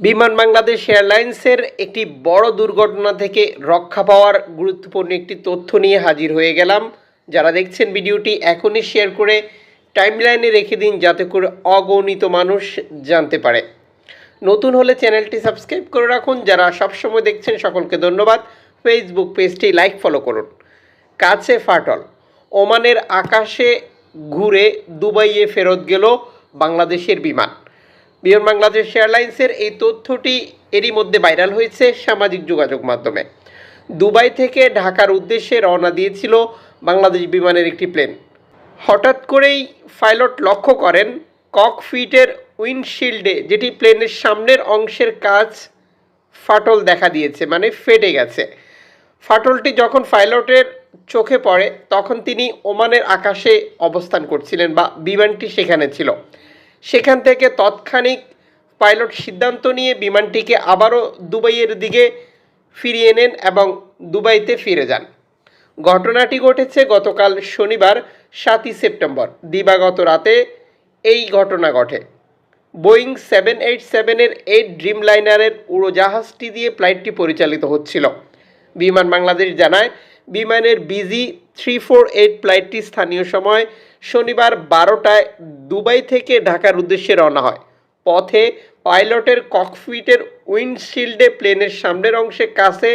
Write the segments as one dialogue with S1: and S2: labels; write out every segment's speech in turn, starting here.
S1: বিমান বাংলাদেশ এয়ারলাইন্সের একটি বড় দুর্ঘটনা থেকে রক্ষা পাওয়ার গুরুত্বপূর্ণ একটি তথ্য নিয়ে হাজির হয়ে গেলাম। যারা দেখছেন ভিডিওটি এখনই শেয়ার করে টাইমলাইনে রেখে দিন যাতে করে অগণিত মানুষ জানতে পারে। নতুন হলে চ্যানেলটি সাবস্ক্রাইব করে রাখুন। যারা সবসময় দেখছেন, সকলকে ধন্যবাদ। ফেসবুক পেজটি লাইক, ফলো করুন। কাছে ফাটল। ওমানের আকাশে ঘুরে দুবাইয়ে ফেরত গেল বাংলাদেশের বিমান। বিমান বাংলাদেশ এয়ারলাইন্সের এই তথ্যটি এরই মধ্যে ভাইরাল হয়েছে সামাজিক যোগাযোগ মাধ্যমে। দুবাই থেকে ঢাকার উদ্দেশ্যে রওনা দিয়েছিল বাংলাদেশ বিমানের একটি প্লেন। হঠাৎ করেই পাইলট লক্ষ্য করেন ককফিটের উইন্ডশিল্ডে, যেটি প্লেনের সামনের অংশের কাজ ফাটল দেখা দিয়েছে মানে ফেটে গেছে। ফাটলটি যখন পাইলটের চোখে পড়ে, তখন তিনি ওমানের আকাশে অবস্থান করছিলেন বা বিমানটি সেখানে ছিল। সেখান থেকে তৎক্ষণিক পাইলট সিদ্ধান্ত নিয়ে বিমানটিকে আবারও দুবাইয়ের দিকে ফিরিয়ে নেন এবং দুবাইতে ফিরে যান। ঘটনাটি ঘটেছে গতকাল শনিবার, সাতই সেপ্টেম্বর। দিবাগত রাতে এই ঘটনা ঘটে। বোয়িং সেভেন এইট সেভেনের এইট ড্রিম লাইনারের উড়োজাহাজটি দিয়ে ফ্লাইটটি পরিচালিত হচ্ছিল। বিমান বাংলাদেশ জানায়, বিমানের বিজি থ্রি ফোর এইট ফ্লাইটটি স্থানীয় সময় শনিবার বারোটায় দুবাই থেকে ঢাকার উদ্দেশ্যে রওনা হয়। পথে পাইলটের ককফিটের উইন্ডশিল্ডে প্লেনের সামনের অংশে কাছে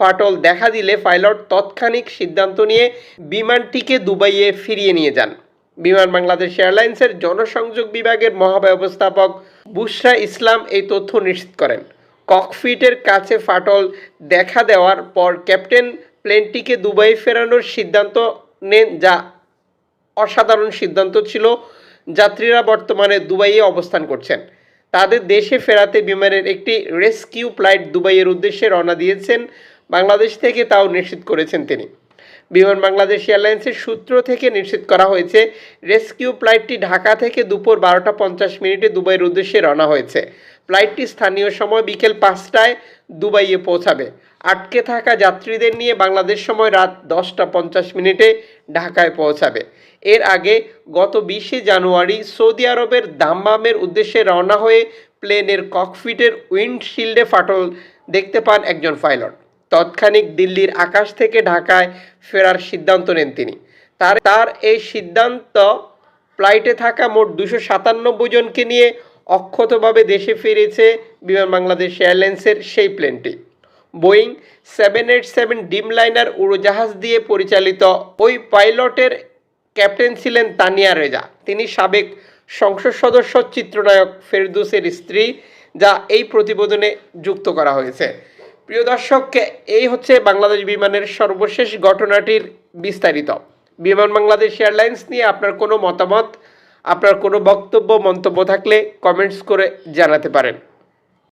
S1: ফাটল দেখা দিলে পাইলট তৎক্ষণিক সিদ্ধান্ত নিয়ে বিমানটিকে দুবাইয়ে ফিরিয়ে নিয়ে যান। বিমান বাংলাদেশ এয়ারলাইন্সের জনসংযোগ বিভাগের মহাব্যবস্থাপক বুশরা ইসলাম এই তথ্য নিশ্চিত করেন। ককফিটের কাছে ফাটল দেখা দেওয়ার পর ক্যাপ্টেন প্লেনটিকে দুবাই ফেরানোর সিদ্ধান্ত নেন যা অসাধারণ সিদ্ধান্ত ছিল। যাত্রীরা বর্তমানে দুবাইয়ে অবস্থান করছেন। তাদের দেশে ফেরাতে বিমানের একটি রেস্কিউ ফ্লাইট দুবাইয়ের উদ্দেশ্যে রওনা দিয়েছেন। বাংলাদেশ থেকে তাও নিশ্চিত করেছেন তিনি। বিমান বাংলাদেশ এয়ারলাইন্সের সূত্র থেকে নিশ্চিত করা হয়েছে, রেস্কিউ ফ্লাইটটি ঢাকা থেকে দুপুর বারোটা পঞ্চাশ মিনিটে দুবাইয়ের উদ্দেশ্যে রওনা হয়েছে। ফ্লাইটটি স্থানীয় সময় বিকেল পাঁচটায় দুবাইয়ে পৌঁছাবে। আটকে থাকা যাত্রীদের নিয়ে বাংলাদেশ সময় রাত দশটা পঞ্চাশ মিনিটে ঢাকায় পৌঁছাবে। এর আগে গত বিশে জানুয়ারি সৌদি আরবের দাম্মামের উদ্দেশ্যে রওনা হয়ে প্লেনের ককফিটের উইন্ডশিল্ডে ফাটল দেখতে পান একজন পাইলট। তৎক্ষণিক দিল্লির আকাশ থেকে ঢাকায় ফেরার সিদ্ধান্ত নেন তিনি। তার তার এই সিদ্ধান্ত ফ্লাইটে থাকা মোট দুশো সাতানব্বই জনকে নিয়ে অক্ষতভাবে দেশে ফিরেছে বিমান বাংলাদেশ এয়ারলাইন্সের সেই প্লেনটি। Boeing seven eight seven Dreamliner উড়োজাহাজ দিয়ে পরিচালিত ওই পাইলটের ক্যাপ্টেন ছিলেন তানিয়া রেজা। তিনি সাবেক সংসদ সদস্য, চিত্রনায়ক ফেরদুসের স্ত্রী, যা এই প্রতিবেদনে যুক্ত করা হয়েছে। প্রিয় দর্শক এই হচ্ছে বাংলাদেশ বিমানের সর্বশেষ ঘটনাটির বিস্তারিত। বিমান বাংলাদেশ এয়ারলাইন্স নিয়ে আপনার কোনো মতামত, আপনার কোনো বক্তব্য, মন্তব্য থাকলে কমেন্টস করে জানাতে পারেন।